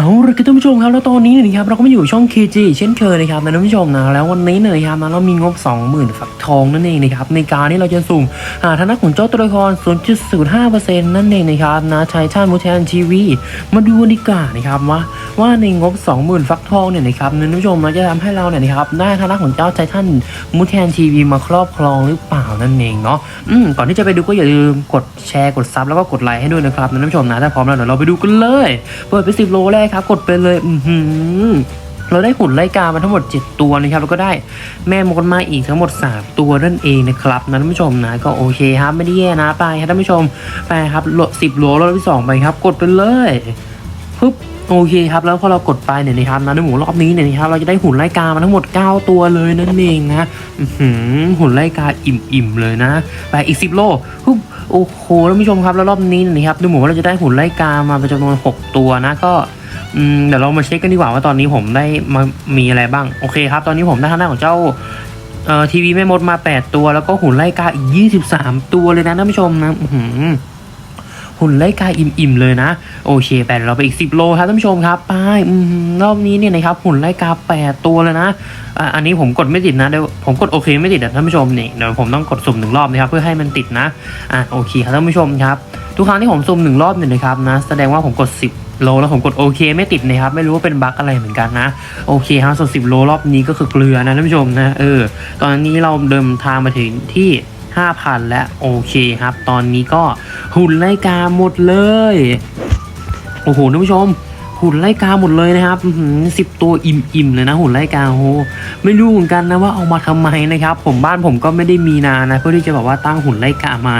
เอาละครับท่านผู้ชมครับแล้วตอนนี้นะครับเราก็มาอยู่ช่อง KG เช่นเคยนะครับนะท่านผู้ชมนะแล้ววันนี้เนี่ยนะครับนะเรามีงบ 20,000ฝักทองนั่นเองนะครับในการที่เราจะสุ่มหาทางด้านของเจ้าตัวละคร 0.05%นั่นเองนะครับนะไททันมูแทนทีวีมาดูกันดีกว่านะครับว่าว่าในงบ 20,000ฟักทองเนี่ยนะครับนะท่านผู้ชมนะจะทำให้เราเนี่ยนะครับได้ทางด้านของเจ้าไททันมูแทนทีวีมาครอบครองหรือเปล่านั่นเองเนาะอืมก่อนที่จะไปดูก็อย่าลืมกดแชร์กดซับแล้วก็กดไลค์ให้ด้วยนะครับนะท่านผู้ชมนะถ้าพร้อมแล้วเดี๋ยวเราไปดูกันเลยเปิดไปสิบโลแรกครับกดไปเลยอือหือเราได้หุ่นไล่กามาทั้งหมด 7 ตัวนะครับแล้วก็ได้แม่มดมาอีกทั้งหมด 3 ตัวนั่นเองนะครับนะท่านผู้ชมนะก็โอเคครับไม่ได้แย่นะไปครับท่านผู้ชมไปครับโหลสิบโหลรอบที่สองไปครับ กดไปเลยปึ๊บโอเคครับแล้วพอเรากดไปเนี่ยนะครับนะในหมูรอบนี้เนี่ยนะครับเราจะได้หุ่นไล่กามาทั้งหมด 9 ตัวเลยนั่นเองนะหือหุ่นไล่กาอิ่มๆเลยนะไปอีก 10 โลปึ๊บโอ้โหท่านผู้ชมครับแล้วรอบนี้นะครับดูหมือนว่าเราจะได้หุ่นไล่กามาเป็นจำนวน 6 ตัวนะก็ อืมเดี๋ยวเรามาเช็คกันดีกว่าว่าตอนนี้ผมได้มามีอะไรบ้าง โอเคครับ ตอนนี้ผมได้ทางด้านของเจ้าเอ่อทีวีแม่มดมา 8 ตัว แล้วก็หุ่นไล่กาอีก 23 ตัวเลยนะท่านผู้ชมนะหือหุ่นไล่กาอิ่มๆเลยนะ โอเคแปดเราไปอีก 10 โลครับท่านผู้ชมครับไปอืมรอบนี้เนี่ยนะครับหุ่นไล่กา 8 ตัวเลยนะอันนี้ผมกดไม่ติดนะเดี๋ยวผมกดโอเคไม่ติดอะท่านผู้ชมนี่เดี๋ยวผมต้องกดสุ่มหนึ่งรอบนะครับเพื่อให้มันติดนะอะโอเคครับท่านผู้ชมครับ ทุกครั้งที่ผมสุ่มหนึ่งรอบเนี่ยนะครับนะ แสดงว่าผมกด 10 โลแล้วผมกดโอเคไม่ติดนะครับ ไม่รู้ว่าเป็นบั๊กอะไรเหมือนกันนะ โอเคครับส่วน10 โลรอบนี้ก็คือเกลือนะท่านผู้ชมนะเออ ตอนนี้เราเดินทางมาถึงที่ 5,000 และโอเคครับ ตอนนี้ก็หุ่นไล่กาหมดเลย โอ้โหท่านผู้ชมหุ่นไล่กาหมดเลยนะครับสิบตัวอิ่มๆเลยนะหุ่นไล่กาโอ้โหไม่รู้เหมือนกันนะว่าเอามาทำไมนะครับ ผมบ้านผมก็ไม่ได้มีนานะเพื่อที่จะแบบว่าตั้งหุ่นไล่กามา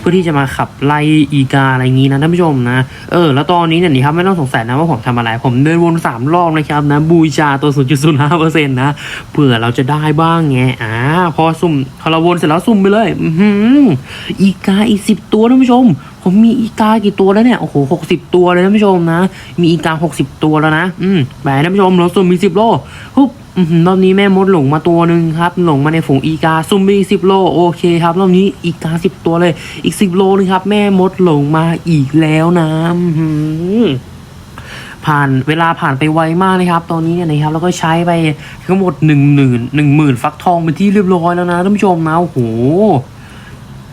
เพื่อที่จะมาขับไล่อีกาอะไรอย่างนี้นะท่านผู้ชมนะเออแล้วตอนนี้เนี่ยนี่ครับไม่ต้องสงสัยนะว่าผมทำอะไร ผมเดินวนสามรอบนะครับนะบูชาตัว 0.05%นะเผื่อเราจะได้บ้างไงอ่าพอสุ่มพอเราวนเสร็จแล้วสุ่มไปเลยอืออีกาอีกสิบตัวท่านผู้ชมผมมีอีกากี่ตัวแล้วเนี่ย โอ้โหหกสิบตัวเลยท่านผู้ชมนะ มีอีกาหกสิบตัวแล้วนะ อืมไปท่านผู้ชมเราสุ่มมีสิบโลปุ๊บ รอบนี้แม่มดหลงมาตัวหนึ่งครับหลงมาในฝูงอีกาซุ่มมีสิบโลโอเคครับรอบนี้อีกาสิบตัวเลย อีกสิบโลนึงครับ แม่มดหลงมาอีกแล้วนะผ่านเวลาผ่านไปไวมากนะครับ ตอนนี้เนี่ยนะครับเราก็ใช้ไปทั้งหมดหนึ่งหมื่นหนึ่งหมื่นฟักทองเป็นที่เรียบร้อยแล้วนะท่านผู้ชมนะโอ้โห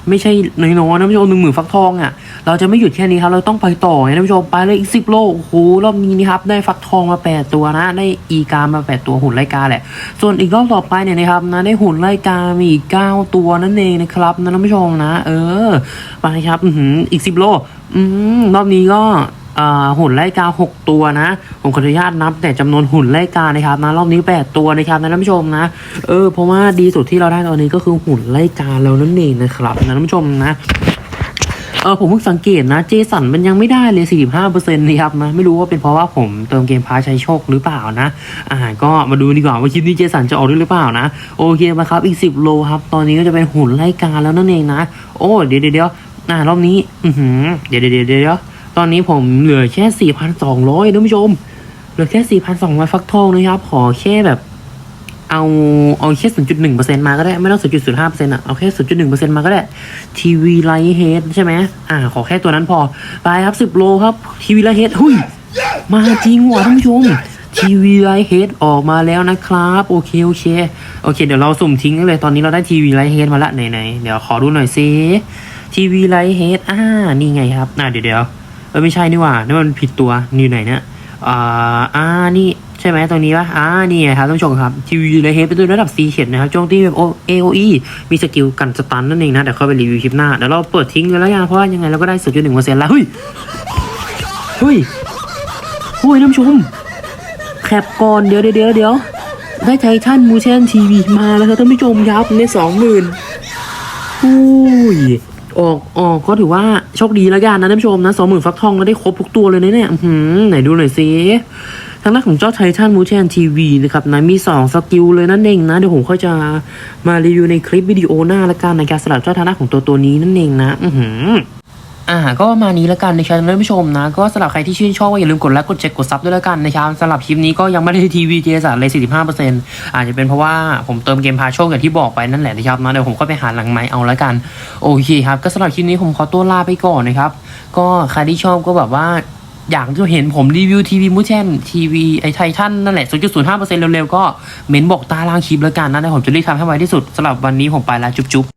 ไม่ใช่น้อยๆนะท่านผู้ชมหนึ่งหมื่นฟักทองอะเราจะไม่หยุดแค่นี้ครับ เราต้องไปต่อไงท่านผู้ชมไปเลยอีกสิบโลโอ้โหรอบนี้นี่ครับได้ฟักทองมาแปดตัวนะ ได้อีกามาแปดตัวหุ่นไลกาแหละ ส่วนอีกรอบต่อไปเนี่ยนะครับนะได้หุ่นไลกามีอีกเก้าตัวนั่นเองนะครับนะท่านผู้ชมนะ เออไปครับอื้มอีกสิบโล อืมรอบนี้ก็ หุ่นไล่กา 6 ตัวนะ ผมขออนุญาตนับแต่จำนวนหุ่นไล่กานะครับนะรอบนี้ 8 ตัวนะครับนะท่านผู้ชมนะเออเพราะว่าดีสุดที่เราได้ตอนนี้ก็คือหุ่นไล่กาแล้วนั่นเองนะครับนะท่านผู้ชมนะเออผมเพิ่งสังเกตนะเจสันมันยังไม่ได้เลย 45%นะครับนะไม่รู้ว่าเป็นเพราะว่าผมเติมเกมพาใช้โชคหรือเปล่านะ อ่าก็มาดูดีกว่าว่าคลิปนี้เจสันจะออกด้วยหรือเปล่านะ โอเคมาครับอีก 10 โลครับ ตอนนี้ก็จะเป็นหุ่นไล่กาแล้วนั่นเองนะ โอ้เดี๋ยวเดี๋ยวอ่ารอบนี้ อือหือเดี๋ยวเดี๋ยวเดี๋ยว ตอนนี้ผมเหลือแค่ 4,200ท่านผู้ชม เหลือแค่ 4,200 ฟักทองนะครับ ขอแค่แบบ เอาเอาแค่ 0.1%มาก็ได้ ไม่ต้อง 0.05%อะ เอาแค่ 0.1%มาก็ได้ ทีวีไลท์เฮดใช่ไหมอ่า ขอแค่ตัวนั้นพอ ไปครับ 10 โลครับ ทีวีไลท์เฮดหุ้ย มาจริงว่ะท่านผู้ชมทีวีไลท์เฮดออกมาแล้วนะครับ โอเค โอเค โอเค เดี๋ยวเราสุ่มทิ้งเลยตอนนี้เราได้ทีวีไลท์เฮดมาละไหนๆเดี๋ยวขอดูหน่อยซิทีวีไลท์เฮดอ่า นี่ไงครับ อ่าเดี๋ยวเดี๋ยว ออไม่ใช่นี่หว่านี่มันผิดตัวนี่อยู่ไหนเนี่ยอ่าอ่านี่ใช่ไหมตรงนี้ปะอ่านี่ไงครับท่านผู้ชมครับทีวีไลท์เฮดเป็นตัวระดับ C เข็ดนะครับโจมตีแบบ AOE มีสกิลกันสตันนั่นเองนะเดี๋ยวค่อยไปรีวิวคลิปหน้าเดี๋ยวเราเปิดทิ้งกันแล้วกันเพราะว่ายังไงเราก็ได้0.1%แล้วเฮ้ยเฮ้ยเฮ้ยท่านผู้ชมแคปก่อนเดี๋ยวเดี๋ยวเดี๋ยวเดี๋ยวได้ไททันมูเชนทีวีมาแล้วครับท่านผู้ชมครับในสองหมื่นอุ้ยออกออกก็ถือว่า โชคดีแล้วกันนะท่านผู้ชมนะสองหมื่นฟักทองเราได้ครบทุกตัวเลยนะเนี่ยอื้อหือไหนดูหน่อยสิทางด้านของเจ้าไททันมูเชนทีวีนะครับนะมีสองสกิลเลยนั่นเองนะ เดี๋ยวผมค่อยจะมารีวิวในคลิปวิดีโอหน้าละกันในการสลับเจ้าทางด้านของตัวตัวนี้นั่นเองนะ อือหือ อ่าก็ประมาณนี้แล้วกันนะครับท่านผู้ชมนะ ก็สำหรับใครที่ชื่นชอบก็อย่าลืมกดไลค์กดแชร์กดซับด้วยแล้วกันนะครับสำหรับคลิปนี้ก็ยังไม่ได้ทีวีเจสันเลย45%อร์เซ็นต์อาจจะเป็นเพราะว่าผมเติมเกมพาโชคอย่างที่บอกไปนั่นแหละนะครับนะเดี๋ยวผมก็ไปหาหลังไม้เอาแล้วกัน โอเคครับ ก็สำหรับคลิปนี้ผมขอตัวลาไปก่อนนะครับ ก็ใครที่ชอบก็แบบว่าอยากจะเห็นผมรีวิวทีวีมูเชนทีวีไอไททันนั่นแหละ 0.05%เร็วๆ ก็เม้นบอกตารางคลิปแล้วกันนะเดี๋ยวผมจะรีบทำให้ไวที่สุดสำหรับวันนี้ผมไปแล้วจุ๊บ